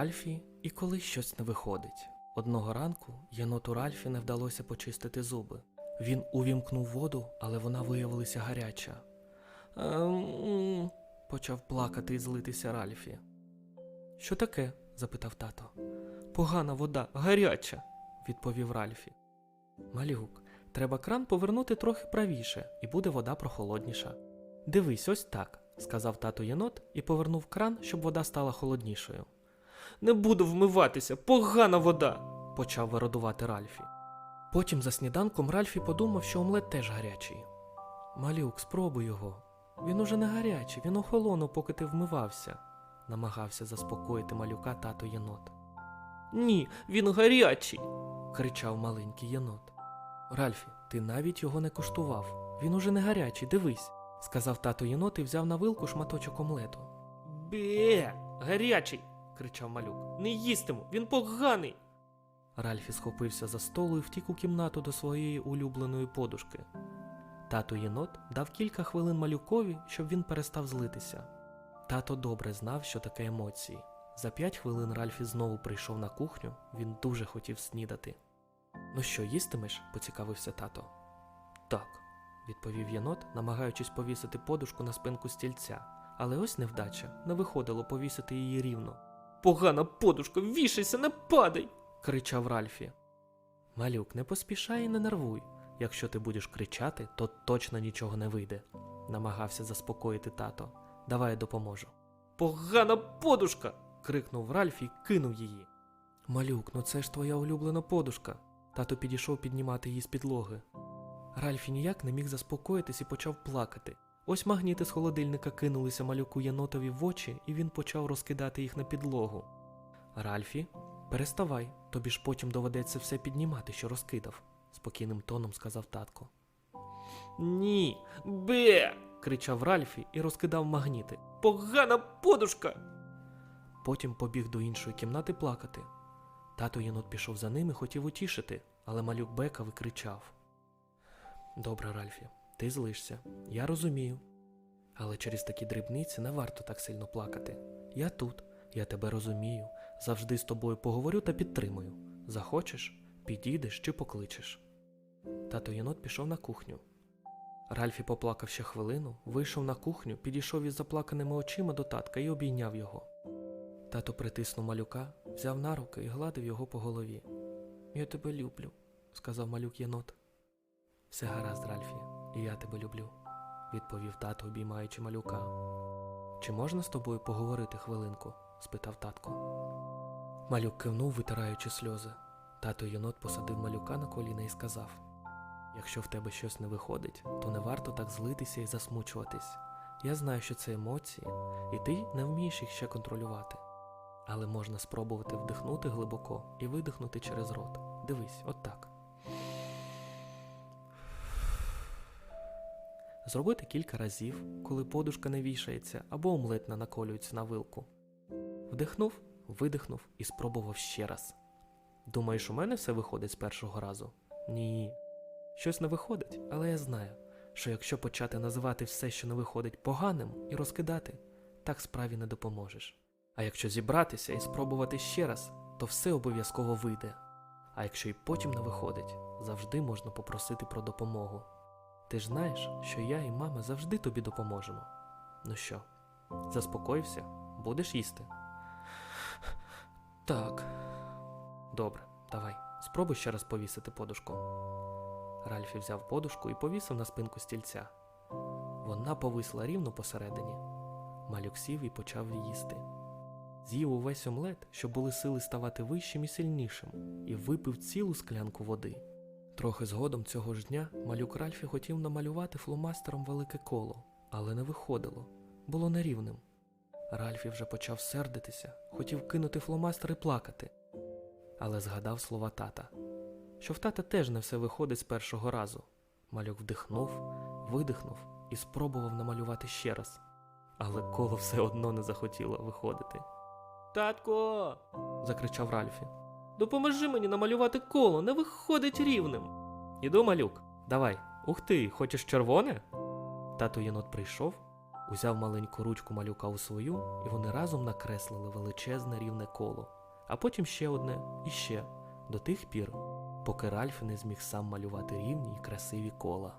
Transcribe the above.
Ральфі і коли щось не виходить. Одного ранку єноту Ральфі не вдалося почистити зуби. Він увімкнув воду, але вона виявилася гаряча. «Ем...» – почав плакати і злитися Ральфі. Що таке? запитав тато. Погана вода, гаряча, відповів Ральфі. Малюк, треба кран повернути трохи правіше, і буде вода прохолодніша. Дивись, ось так, сказав тато єнот і повернув кран, щоб вода стала холоднішою. Не буду вмиватися, погана вода, почав виродувати Ральфі. Потім за сніданком Ральфі подумав, що омлет теж гарячий. Малюк, спробуй його. Він уже не гарячий, він охолонув, поки ти вмивався, намагався заспокоїти малюка тато єнот. Ні, він гарячий. кричав маленький єнот. Ральфі, ти навіть його не куштував. Він уже не гарячий, дивись, сказав тато єнот і взяв на вилку шматочок омлету. Бе, гарячий. Кричав малюк. Не їстиму, він поганий. Ральфі схопився за столу і втік у кімнату до своєї улюбленої подушки. Тато єнот дав кілька хвилин малюкові, щоб він перестав злитися. Тато добре знав, що таке емоції. За п'ять хвилин Ральфі знову прийшов на кухню, він дуже хотів снідати. Ну що, їстимеш? поцікавився тато. Так, відповів єнот, намагаючись повісити подушку на спинку стільця. Але ось невдача, не виходило повісити її рівно. Погана подушка, вішайся, не падай. кричав Ральфі. Малюк, не поспішай і не нервуй. Якщо ти будеш кричати, то точно нічого не вийде, намагався заспокоїти тато. Давай я допоможу. Погана подушка. крикнув Ральфі і кинув її. Малюк, ну це ж твоя улюблена подушка. Тато підійшов піднімати її з підлоги. Ральфі ніяк не міг заспокоїтись і почав плакати. Ось магніти з холодильника кинулися малюку єнотові в очі, і він почав розкидати їх на підлогу. Ральфі, переставай, тобі ж потім доведеться все піднімати, що розкидав, спокійним тоном сказав татко. Ні, бе. кричав Ральфі і розкидав магніти. Погана подушка. Потім побіг до іншої кімнати плакати. Тато єнот пішов за ним і хотів утішити, але малюк бекав і кричав. Добре, Ральфі, ти злишся, я розумію. Але через такі дрібниці не варто так сильно плакати. Я тут, я тебе розумію, завжди з тобою поговорю та підтримую. Захочеш, підійдеш чи покличеш. Тато єнот пішов на кухню. Ральфі поплакав ще хвилину, вийшов на кухню, підійшов із заплаканими очима до татка і обійняв його. Тато притиснув малюка, взяв на руки і гладив його по голові. Я тебе люблю, сказав малюк єнот. Все гаразд, Ральфі, і я тебе люблю, відповів тато, обіймаючи малюка. Чи можна з тобою поговорити хвилинку? спитав татко. Малюк кивнув, витираючи сльози. Тато єнот посадив малюка на коліна і сказав: Якщо в тебе щось не виходить, то не варто так злитися і засмучуватись. Я знаю, що це емоції, і ти не вмієш їх ще контролювати. Але можна спробувати вдихнути глибоко і видихнути через рот. Дивись, от так. Зробити кілька разів, коли подушка не вішається або омлет не наколюється на вилку. Вдихнув, видихнув і спробував ще раз. Думаєш, у мене все виходить з першого разу? Ні. Щось не виходить, але я знаю, що якщо почати називати все, що не виходить, поганим і розкидати, так справі не допоможеш. А якщо зібратися і спробувати ще раз, то все обов'язково вийде. А якщо й потім не виходить, завжди можна попросити про допомогу. Ти ж знаєш, що я і мама завжди тобі допоможемо. Ну що, заспокоївся? Будеш їсти? Так. Добре, давай, спробуй ще раз повісити подушку. Ральфі взяв подушку і повісив на спинку стільця. Вона повисла рівно посередині. Малюк сів і почав їсти. З'їв увесь омлет, щоб були сили ставати вищим і сильнішим, і випив цілу склянку води. Трохи згодом цього ж дня малюк Ральфі хотів намалювати фломастером велике коло, але не виходило, було нерівним. Ральфі вже почав сердитися, хотів кинути фломастер і плакати, але згадав слова тата, що в тата теж не все виходить з першого разу. Малюк вдихнув, видихнув і спробував намалювати ще раз, але коло все одно не захотіло виходити. Татко. закричав Ральфі. Допоможи мені намалювати коло, не виходить рівним. Іду, малюк, давай. Ух ти, хочеш червоне? Тато єнот прийшов, узяв маленьку ручку малюка у свою, і вони разом накреслили величезне рівне коло, а потім ще одне і ще до тих пір, поки Ральф не зміг сам малювати рівні й красиві кола.